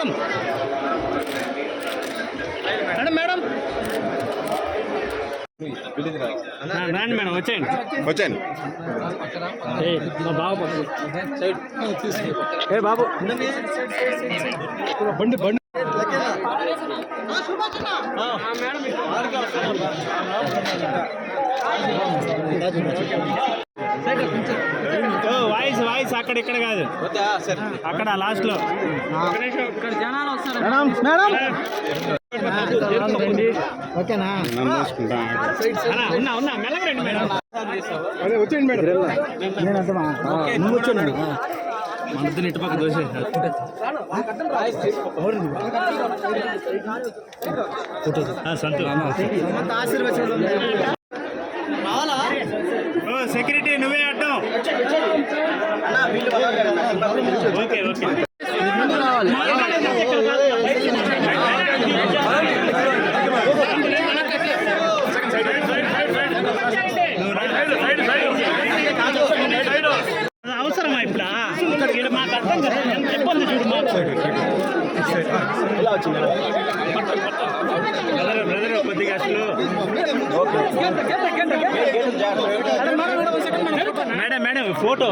Madam. Madam madam. Madam రాండి madam వచ్చేయండి. వచ్చాను ఏ మా బాబు ఏ బాబు. బండి బండి. వాయిస్ వాయిస్ అక్కడ ఇక్కడ కాదు. అక్కడ లాస్ట్లో. Madam madam. ఓకేనా? అన్నా, ఉన్నా ఉన్నా మెల్లగా రండి మేడం. అదే వచ్చేయండి మేడం. నువ్వు వచ్చాను మన ఇద్దరు ఇటు పక్క దోసేసారు సెక్యూరిటీ నువ్వే అడ్డం. Okay okay. అవసరమా ఇప్పుడు? ఇక్కడ మాకు అర్థం కదా. ఎంత ఇబ్బంది చూడు మాకు. ఇలా వచ్చింది కొద్దిగా అసలు madam madam photo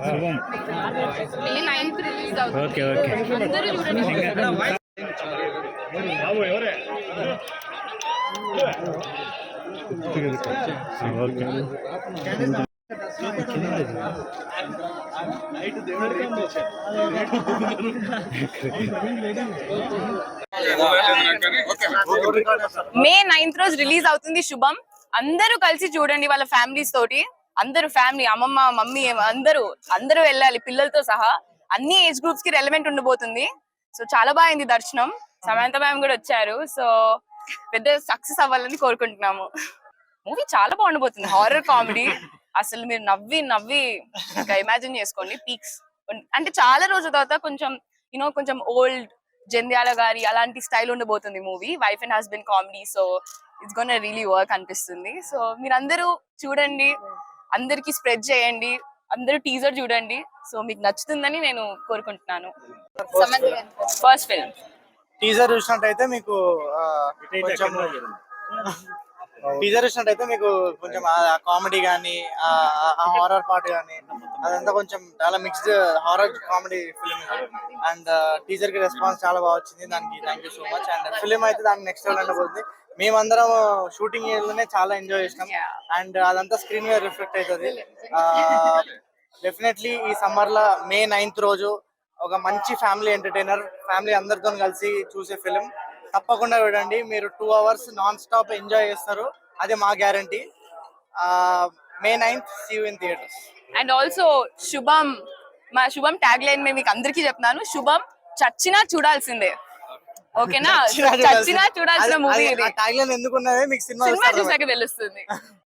Subham May ninth release అవుతుంది ఓకే ఓకే అందరూ చూడండి ఓకే మే నైన్త్ రోజు రిలీజ్ అవుతుంది శుభం. అందరూ కలిసి చూడండి వాళ్ళ ఫ్యామిలీస్ తోటి. అందరూ ఫ్యామిలీ అమ్మమ్మ మమ్మీ అందరూ అందరూ వెళ్ళాలి పిల్లలతో సహా. అన్ని ఏజ్ గ్రూప్స్కి రెలవెంట్ ఉండబోతుంది సో చాలా బాగుంది దర్శనం. సమంత మ్యామ్ కూడా వచ్చారు. సో పెద్ద సక్సెస్ అవ్వాలని కోరుకుంటున్నాము. మూవీ చాలా బాగుండబోతుంది హారర్ కామెడీ అసలు మీరు నవ్వి నవ్వి ఇమాజిన్ చేసుకోండి. పీక్స్ అంటే చాలా రోజుల తర్వాత కొంచెం యూనో కొంచెం ఓల్డ్ జంధ్యాల గారి అలాంటి స్టైల్ ఉండబోతుంది movie wife and husband comedy so it's gonna really work అనిపిస్తుంది. సో మీరందరూ చూడండి. అందరికి స్ప్రెడ్ చేయండి. అందరూ టీజర్ చూడండి. సో మీకు నచ్చుతుందని నేను కోరుకుంటున్నాను. ఫస్ట్ ఫిల్మ్ టీజర్ చూసినట్టయితే మీకు కొంచెం టీజర్ చూసినట్టయితే మీకు కొంచెం కామెడీ కానీ ఆ హారర్ పార్ట్ కానీ అదంతా కొంచెం చాలా mixed horror comedy film and టీజర్కి response చాలా బాగా వచ్చింది. దానికి thank you so much and film అయితే దానికి నెక్స్ట్ లెవెల్ ఉండబోతుంది మేమందరం షూటింగ్లోనే చాలా ఎంజాయ్ చేసినాం. అండ్ అదంతా స్క్రీన్ మీద రిఫ్లెక్ట్ అవుతుంది. డెఫినెట్లీ ఈ సమ్మర్లో మే నైన్త్ రోజు ఒక మంచి ఫ్యామిలీ ఎంటర్టైనర్ ఫ్యామిలీ అందరితో కలిసి చూసే ఫిలిం తప్పకుండా చూడండి. మీరు two hours non stop enjoy చేస్తారు. అది మా guarantee May ninth see in theatres and also Subham మా శుభం ట్యాగ్ లైన్ మేము మీకు అందరికీ చెప్తున్నాను. శుభం చచ్చినా చూడాల్సిందే. ఓకేనా చచ్చినా చూడాల్సిన మూవీ ఎందుకున్నదే? మీకు సినిమా చూసాక తెలుస్తుంది.